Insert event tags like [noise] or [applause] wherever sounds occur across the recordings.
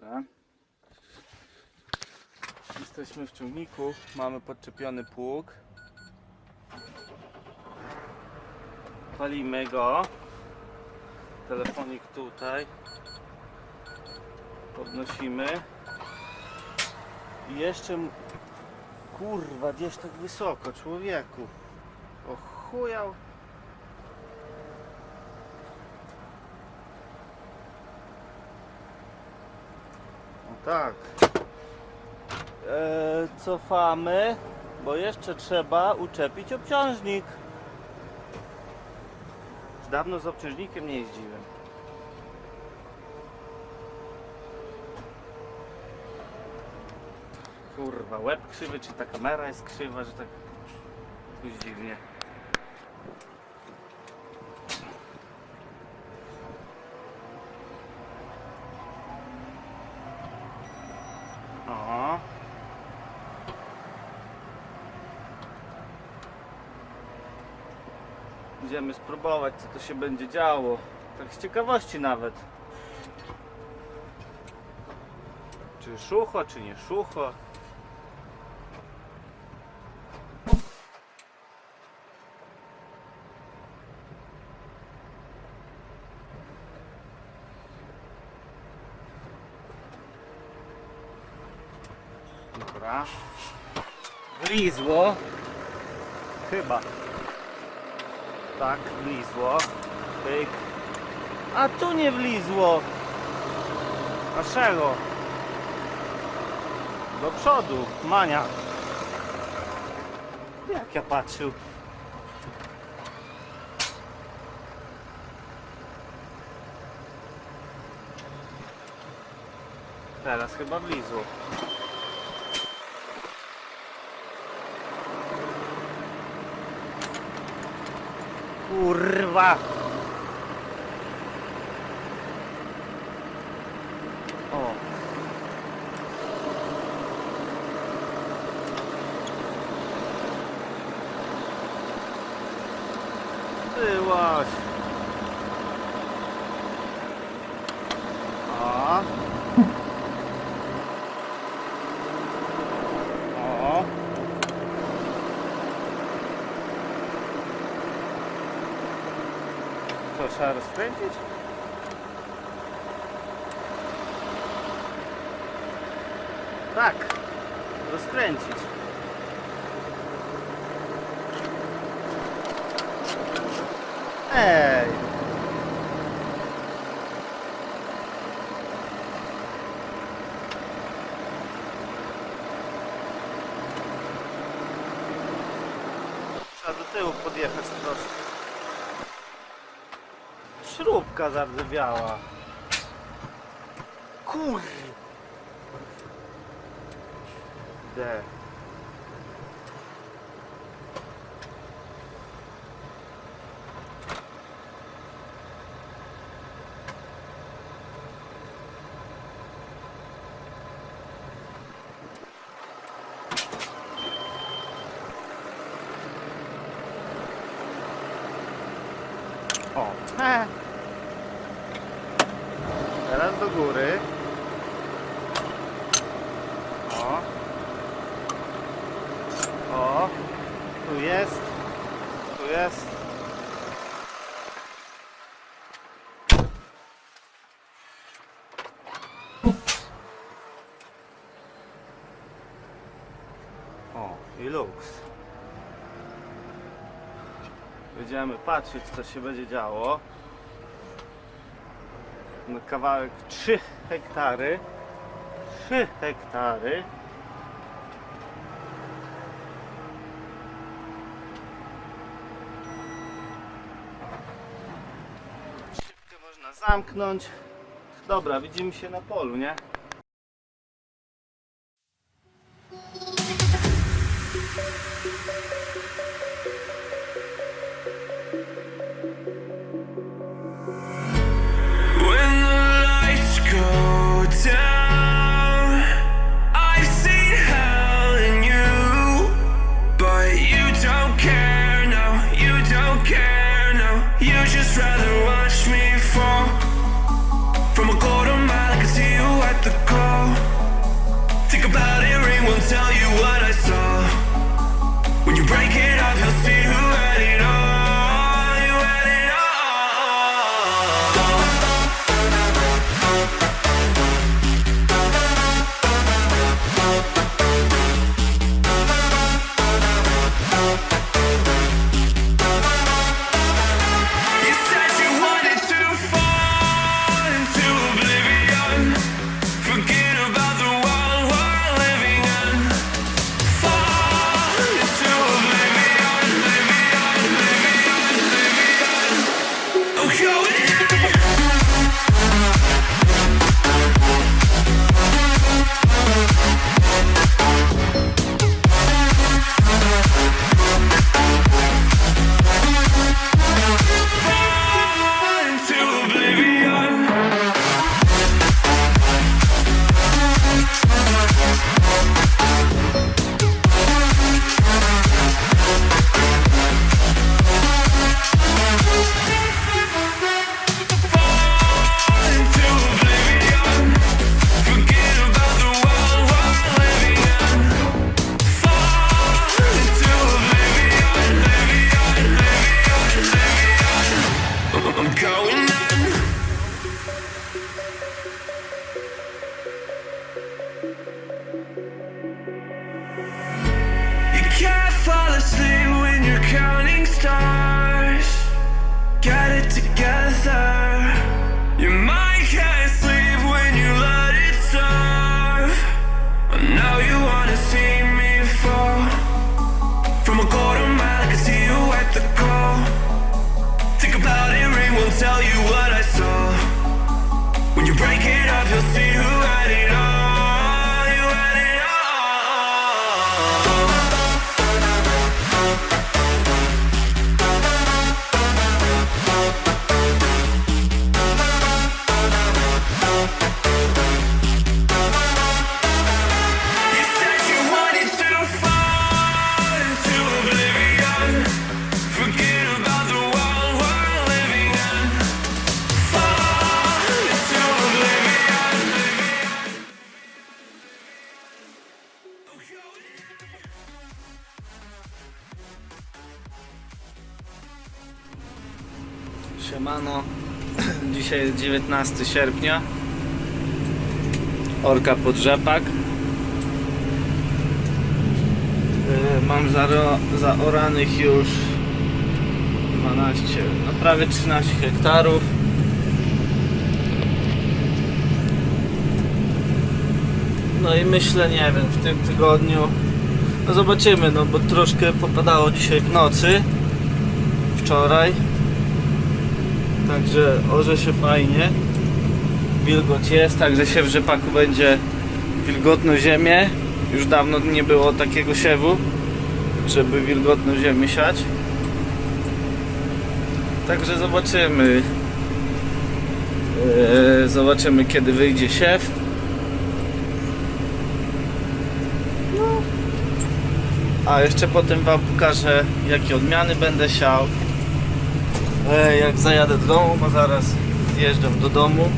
Dobra. Jesteśmy w ciągniku, mamy podczepiony pług. Palimy go. Telefonik tutaj. Podnosimy. I jeszcze... Kurwa, gdzieś tak wysoko, człowieku. Ochujał. Tak. E, cofamy, bo jeszcze trzeba uczepić obciążnik. Już dawno z obciążnikiem nie jeździłem. Kurwa, łeb krzywy, czy ta kamera jest krzywa, że tak jakoś dziwnie. O. Idziemy spróbować, co to się będzie działo. Tak z ciekawości nawet. Czy szucho, czy nie szucho. Dobra. Wlizło. Chyba. Tak, wlizło. Pyk. A tu nie wlizło. Dlaczego? Do przodu, mania. Jak ja patrzył. Teraz chyba wlizło. Kurwa! O! Byłaś! O! O! To trzeba rozkręcić? Tak, rozkręcić. Ej! Trzeba do tyłu podjechać troszkę. Śrubka zardzewiała. Kur... De. O. He. Teraz do góry. O. O. Tu jest. Tu jest. O, i luks. Będziemy patrzeć, co się będzie działo. Na kawałek 3 hektary. 3 hektary. Zamknąć. Dobra, widzimy się na polu, nie? 19 sierpnia. Orka pod rzepak. Yy, Mam zaoranych już 12, no prawie 13 hektarów. No i myślę, nie wiem, w tym tygodniu No zobaczymy, no bo troszkę popadało dzisiaj w nocy Wczoraj Także orze się fajnie. Wilgoć jest, także się w rzepaku będzie wilgotną ziemię. Już dawno nie było takiego siewu, żeby wilgotną ziemię siać. Także zobaczymy. Eee, zobaczymy kiedy wyjdzie siew. A jeszcze potem wam pokażę jakie odmiany będę siał. Jak zajadę do domu, bo zaraz zjeżdżam do domu.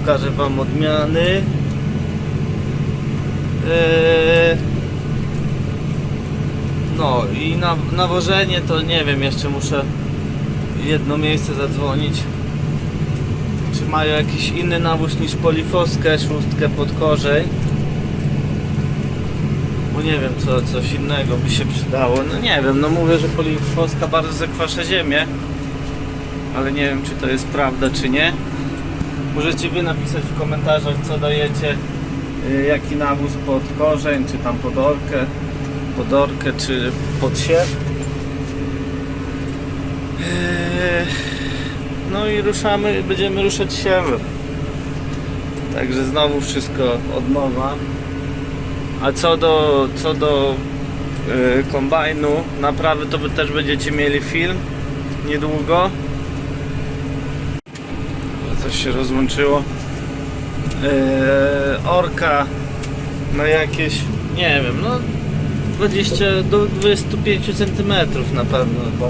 Pokażę wam odmiany. E, no i na, nawożenie to nie wiem, jeszcze muszę jedno miejsce zadzwonić. Czy mają jakiś inny nawóz niż polifoskę, szóstkę pod korzeń? Bo nie wiem co, coś innego by się przydało. No nie wiem, no mówię, że polifoska bardzo zakwasza ziemię ale nie wiem czy to jest prawda czy nie. Możecie wy napisać w komentarzach co dajecie y, jaki nawóz pod korzeń czy tam pod orkę pod orkę czy pod siew Eee, no i ruszamy, będziemy ruszać siewem także znowu wszystko od nowa. A co do, co do yy, kombajnu, naprawy, to wy też będziecie mieli film niedługo. Coś się rozłączyło. Yy, orka na jakieś, nie wiem, no 20 do 25 cm na pewno, bo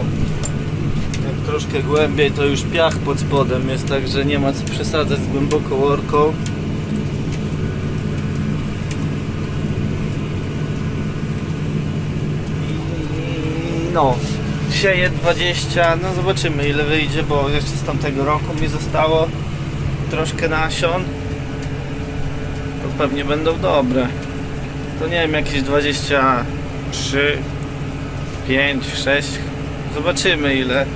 jak troszkę głębiej to już piach pod spodem jest, także nie ma co przesadzać z głęboką orką. No, sieję 20, no zobaczymy ile wyjdzie, bo jeszcze z tamtego roku mi zostało troszkę nasion. To pewnie będą dobre. To nie wiem, jakieś 23, 5, 6. Zobaczymy ile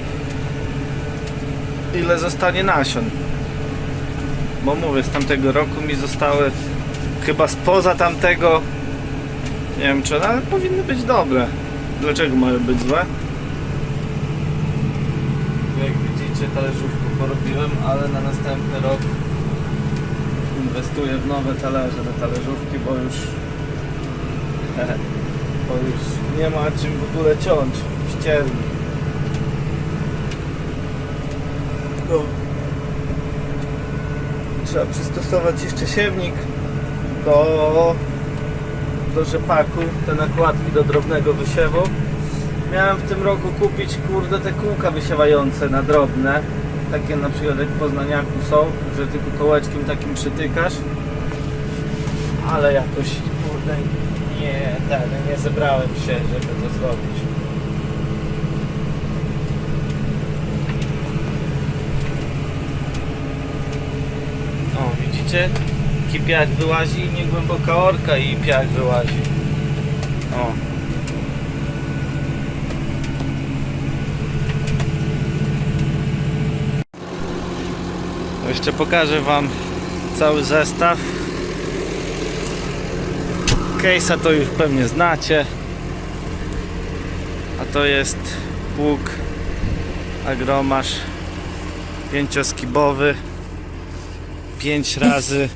ile zostanie nasion. Bo mówię, z tamtego roku mi zostały chyba spoza tamtego nie wiem czy ale powinny być dobre. Dlaczego mają być złe? Jak widzicie talerzówkę porobiłem, ale na następny rok inwestuję w nowe talerze na talerzówki, bo już [laughs] bo już nie ma czym w ogóle ciąć ścierni. No. Trzeba przystosować jeszcze siewnik do do rzepaku, te nakładki do drobnego wysiewu. Miałem w tym roku kupić, kurde, te kółka wysiewające na drobne. Takie na przykład jak w Poznaniaku są, że tylko kołeczkiem takim przytykasz. Ale jakoś, kurde, nie, ten, nie zebrałem się, żeby to zrobić. O, widzicie? Jaki piach wyłazi niegłęboka orka i piach wyłazi. O. Jeszcze pokażę Wam cały zestaw. Case'a to już pewnie znacie. A to jest pług agromasz pięcioskibowy 5 razy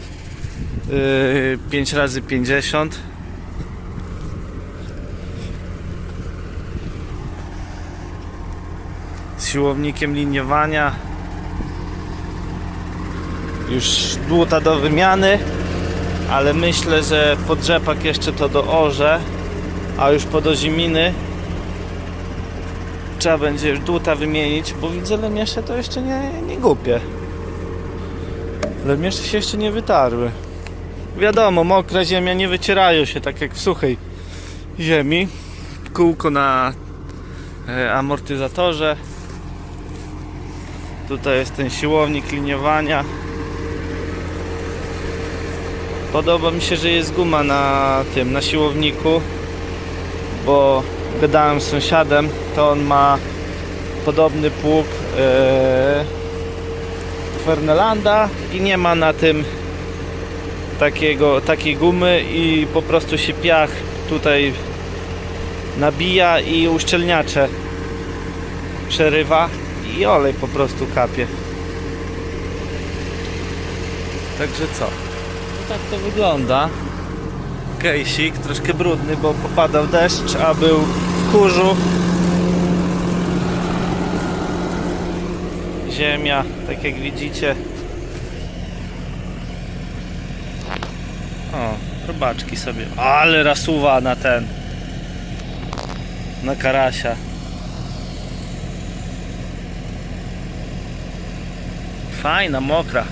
Yy, 5 razy 50 z siłownikiem liniowania już dłuta do wymiany ale myślę, że pod rzepak jeszcze to do orze a już pod oziminy trzeba będzie już dłuta wymienić bo widzę lemiesze to jeszcze nie, nie głupie lemiesze się jeszcze nie wytarły Wiadomo, mokra ziemia nie wycierają się tak jak w suchej ziemi. Kółko na e, amortyzatorze. Tutaj jest ten siłownik liniowania. Podoba mi się, że jest guma na tym, na siłowniku, bo gadałem z sąsiadem, to on ma podobny pług e, Fernelanda i nie ma na tym takiego, takiej gumy i po prostu się piach tutaj nabija i uszczelniacze przerywa i olej po prostu kapie. Także co? Tak to wygląda. Kejsik troszkę brudny, bo popadał deszcz, a był w kurzu. Ziemia, tak jak widzicie. O, robaczki sobie. Ale rasuwa na ten. Na karasia. Fajna, mokra.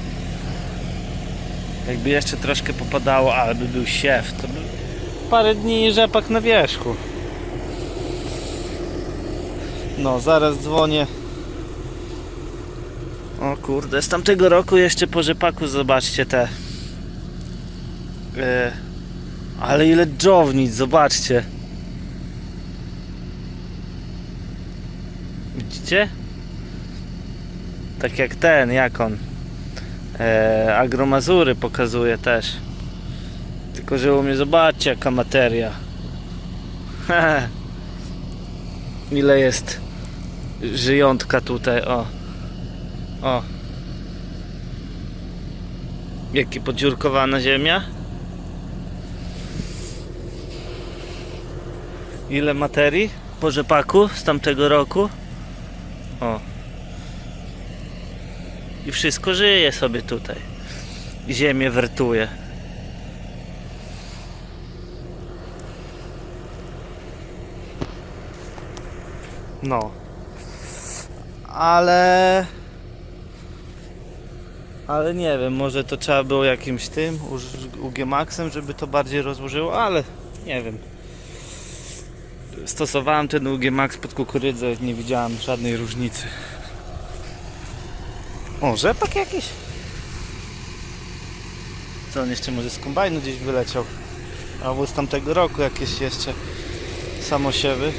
Jakby jeszcze troszkę popadało, ale by był siew, to by parę dni rzepak na wierzchu. No, zaraz dzwonię. O kurde, z tamtego roku jeszcze po rzepaku zobaczcie te. E, ale ile dżownic, zobaczcie. Widzicie? Tak jak ten, jak on. E, agromazury pokazuje też. Tylko, że u mnie zobaczcie jaka materia. [laughs] Ile jest żyjątka tutaj, o. O. Jaki podziurkowana ziemia. Ile materii po rzepaku z tamtego roku. O. I wszystko żyje sobie tutaj. Ziemię wertuje. No. Ale... Ale nie wiem, może to trzeba było jakimś tym, uż- UG Maxem, żeby to bardziej rozłożyło, ale nie wiem. Stosowałem ten UG Max pod kukurydzę, nie widziałem żadnej różnicy. O, rzepak jakiś? Co on jeszcze może z kombajnu gdzieś wyleciał? Albo z tamtego roku jakieś jeszcze samosiewy.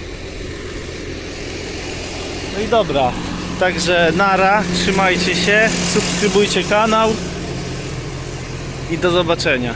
No i dobra. Także nara, trzymajcie się, subskrybujcie kanał i do zobaczenia.